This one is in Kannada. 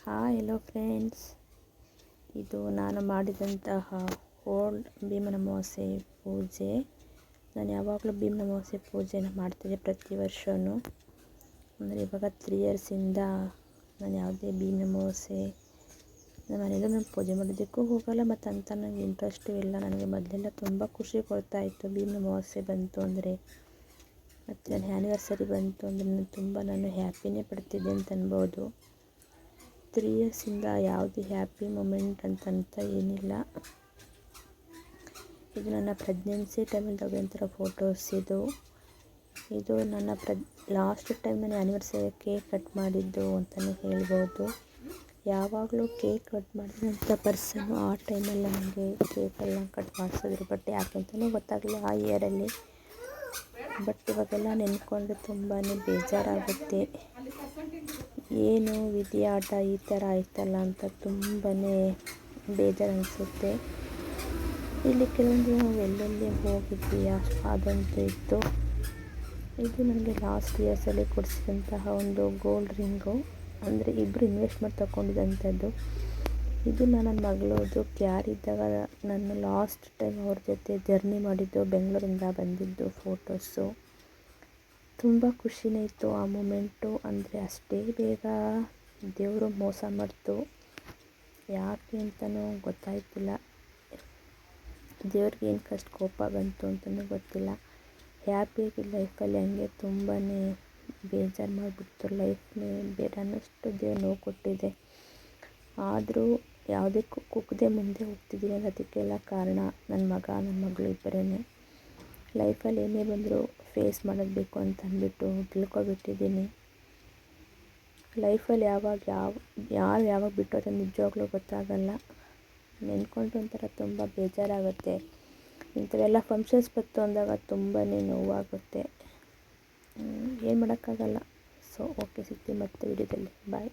ಹಾಯ್ ಹಲೋ ಫ್ರೆಂಡ್ಸ್ ಇದು ನಾನು ಮಾಡಿದಂತಹ ಓಲ್ಡ್ ಭೀಮನ ಅಮಾವಾಸ್ಯೆ ಪೂಜೆ. ನಾನು ಯಾವಾಗಲೂ ಭೀಮನ ಅಮಾವಾಸ್ಯೆ ಪೂಜೆನ ಮಾಡ್ತಿದ್ದೆ ಪ್ರತಿ ವರ್ಷವೂ ಅಂದರೆ ಇವಾಗ ತ್ರೀ ಇಯರ್ಸಿಂದ ನಾನು ಯಾವುದೇ ಭೀಮನ ಅಮಾವಾಸ್ಯೆ ನಮ್ಮ ಮನೆಯಲ್ಲೂ ನಾನು ಪೂಜೆ ಮಾಡೋದಕ್ಕೂ ಹೋಗಲ್ಲ ಮತ್ತು ಅಂತ ನನಗೆ ಇಂಟ್ರೆಸ್ಟು ಇಲ್ಲ. ನನಗೆ ಮೊದಲೆಲ್ಲ ತುಂಬ ಖುಷಿ ಕೊಡ್ತಾಯಿತ್ತು ಭೀಮನ ಅಮಾವಾಸ್ಯೆ ಬಂತು ಅಂದರೆ. ಮತ್ತು ನನ್ನ ಆ್ಯನಿವರ್ಸರಿ ಬಂತು ಅಂದರೆ ನಾನು ತುಂಬ ನಾನು ಹ್ಯಾಪಿನೇ ಪಡ್ತಿದ್ದೆ ಅಂತ ಅನ್ಬೋದು. ತ್ರೀ ಇಯರ್ಸಿಂದ ಯಾವುದೇ ಹ್ಯಾಪಿ ಮೂಮೆಂಟ್ ಅಂತಂತ ಏನಿಲ್ಲ. ಇದು ನನ್ನ ಪ್ರೆಗ್ನೆನ್ಸಿ ಟೈಮಲ್ಲಿ ತೆಗೆದಂಥ ಫೋಟೋಸ್ ಇದು. ಇದು ನನ್ನ ಪ್ರೆಗ್ ಲಾಸ್ಟ್ ಟೈಮ್ ನಾನು ಆ್ಯನಿವರ್ಸರಿ ಕೇಕ್ ಕಟ್ ಮಾಡಿದ್ದು ಅಂತಲೇ ಹೇಳ್ಬೋದು. ಯಾವಾಗಲೂ ಕೇಕ್ ಕಟ್ ಮಾಡಿದಂಥ ಪರ್ಸನು ಆ ಟೈಮಲ್ಲಿ ನನಗೆ ಕೇಕೆಲ್ಲ ಕಟ್ ಮಾಡಿಸಿದ್ರು ಬಟ್ ಯಾಕೆಂತಲೂ ಗೊತ್ತಾಗಲಿಲ್ಲ ಆ ಇಯರಲ್ಲಿ ಬಟ್ ಇವಾಗೆಲ್ಲ ನೆನ್ಕೊಂಡ್ರೆ ತುಂಬಾ ಬೇಜಾರಾಗುತ್ತೆ. ಏನು ವಿಧಿ ಆಟ ಈ ಥರ ಆಯ್ತಲ್ಲ ಅಂತ ತುಂಬಾ ಬೇಜಾರು ಅನಿಸುತ್ತೆ ಇಲ್ಲಿ ಕೆಲವೊಂದು ನಾವು ಎಲ್ಲೆಲ್ಲಿ ಹೋಗಿದ್ವಿ ಅದಂತೂ ಇತ್ತು. ಇದು ನನಗೆ ಲಾಸ್ಟ್ ಇಯರ್ಸಲ್ಲಿ ಕೊಡಿಸಿದಂತಹ ಒಂದು ಗೋಲ್ಡ್ ರಿಂಗು ಅಂದರೆ ಇಬ್ಬರು ಇನ್ವೆಸ್ಟ್ ಮಾಡಿ ತಗೊಂಡಿದ್ದಂಥದ್ದು ಇದು ನನ್ನ ಮಗಳದು ಕ್ಯಾರ್ ಇದ್ದಾಗ ನಾನು ಲಾಸ್ಟ್ ಟೈಮ್ ಅವ್ರ ಜೊತೆ ಜರ್ನಿ ಮಾಡಿದ್ದು, ಬೆಂಗಳೂರಿಂದ ಬಂದಿದ್ದು ಫೋಟೋಸು ತುಂಬ ಖುಷಿನೇ ಇತ್ತು ಆ ಮೂಮೆಂಟು ಅಂದರೆ ಅಷ್ಟೇ ಬೇಗ ದೇವರು ಮೋಸ ಮಾಡ್ತು. ಯಾಕೆ ಅಂತಲೂ ಗೊತ್ತಾಯ್ತಿಲ್ಲ. ದೇವ್ರಿಗೆ ಏನು ಕಷ್ಟ ಕೋಪ ಬಂತು ಅಂತಲೂ ಗೊತ್ತಿಲ್ಲ. ಹ್ಯಾಪಿಯಾಗಿ ಲೈಫಲ್ಲಿ ಹಂಗೆ ತುಂಬಾ ಬೇಜಾರು ಮಾಡಿಬಿಡ್ತು. ಲೈಫ್ನೇ ಬೇರೆ ಅನ್ನೋಷ್ಟು ದೇವ್ರು ನೋವು ಕೊಟ್ಟಿದೆ. ಆದರೂ ಯಾವುದಕ್ಕೂ ಕುಗ್ಗದೆ ಮುಂದೆ ಹೋಗ್ತಿದ್ದೀನಿ ಅದಕ್ಕೆಲ್ಲ ಕಾರಣ ನನ್ನ ಮಗ ನನ್ನ ಮಗಳು ಇಬ್ಬರೇ ಲೈಫಲ್ಲಿ ಏನೇ ಬಂದರೂ ಫೇಸ್ ಮಾಡಬೇಕು ಅಂತ ಅಂದ್ಬಿಟ್ಟು ತಿಳ್ಕೊಬಿಟ್ಟಿದ್ದೀನಿ. ಲೈಫಲ್ಲಿ ಯಾವಾಗ ಯಾವ, ಯಾರು ಯಾವಾಗ ಬಿಟ್ಟೋದ್ರೆ ನಿಜವಾಗ್ಲೂ ಗೊತ್ತಾಗಲ್ಲ. ನೆನ್ಕೊಂಡು ಒಂಥರ ತುಂಬ ಬೇಜಾರಾಗುತ್ತೆ. ಇಂಥವೆಲ್ಲ ಫಂಕ್ಷನ್ಸ್ ಬಂತು ಅಂದಾಗ ತುಂಬಾ ನೋವಾಗುತ್ತೆ. ಏನು ಮಾಡೋಕ್ಕಾಗಲ್ಲ. ಸೊ ಓಕೆ ಸಿಗ್ತೀವಿ ಮತ್ತೆ ವಿಡಿಯೋದಲ್ಲಿ ಬಾಯ್